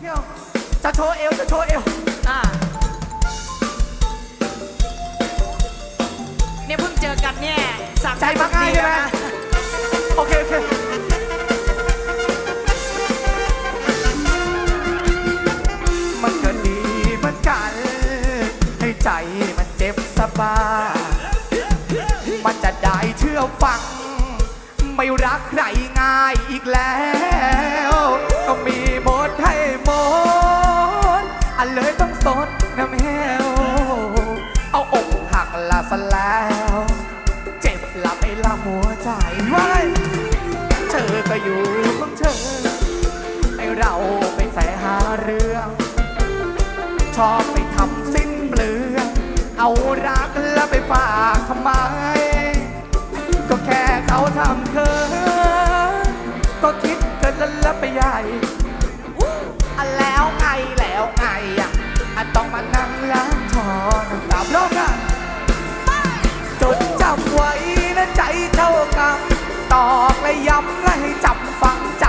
เที่ยวจะโชว์เอวจะโชว์เอวอ่าเนี่ยเพิ่งเจอกันเนี่ยสั่งใจมักง่ายใช่ไหมโอเคโอเคมันก็ดีเหมือนกัน ให้ใจมันเจ็บสบายมันจะได้เชื่อฟัง ไม่รักใครง่ายอีกแล้ว ก็มีหม ดให้หมดอันเลยต้องสดน้ำแหวเอาอกหักละซะแล้ว เจ็บละไม่ละหัวใจไว้เธอก็อยู่ของเธอให้เราไปแสหาเรื่อง ชอบไปทำสิ้นเปลืองเอารักแล้วไปฝากทำไม ก็แค่เขาทำเธอ อันต้องมานั่งล้างชอน้ำตาพร้อมกันจดจำไว้นะใจเท่ากันตอกและย้ำและให้จำฝังใจ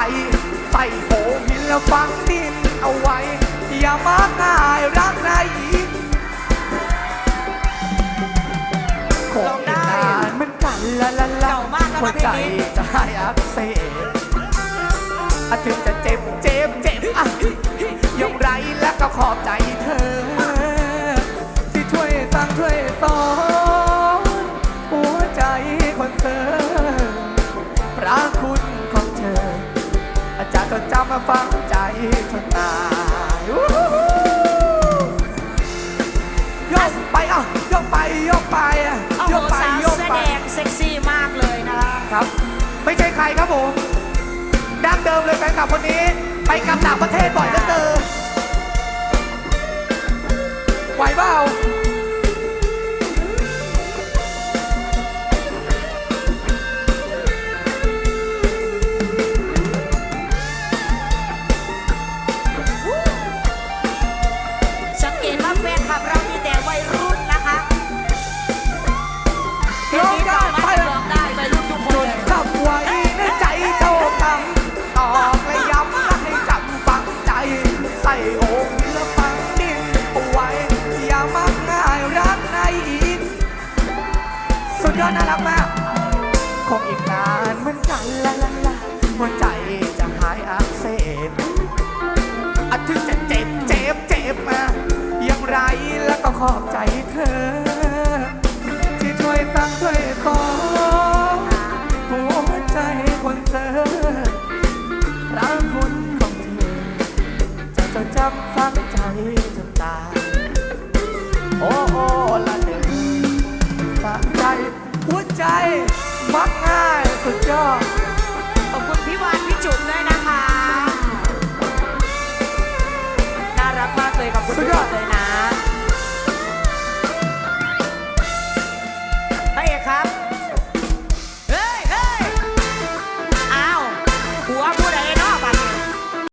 ใส่โผหินแล้วฝังดินเอาไว้ อย่ามาง่ายรักนายอีกคงอีกนานเหมือนกันละละละเก่ามากแล้วนะหัวใจเพลงนี้จะให้อักเสบอาถึงจะเจ็บเจ็บเจ็บอะอย่างไรแล้วก็ขอบใจ ฟังใจจนตายอู้หูยกไปอะยกไปยกไปอะโอ้ยโหกไปสาวยกแสไปดงเซ็กซี่มากเลยนะคะครับ ไม่ใช่ใครครับผมดั้งเดิมเลยแฟนคลับคนนี้ ไปกลับต่างประเทศบ่อยเหลือเกินไหวเปล่า ใส่โอ่งและฝังดินเอาไว้ อย่ามักง่ายรักในอีกสุดยอดน่ารักมาก คงอีกนานเหมือนกันละละละหัวใจจะหายอักเสบอาจถึงจะเจ็บเจ็บเจ็บมาอย่างไรแล้วก็ขอบใจเธอ โอ้โหละเนึ่งสามใจ หัวใจ มักง่ายสุดยอด ขอบคุณพี่วานพี่จุ๋มด้วยนะคะ น่ารักมากเลยกับคุณสุดเลยนะ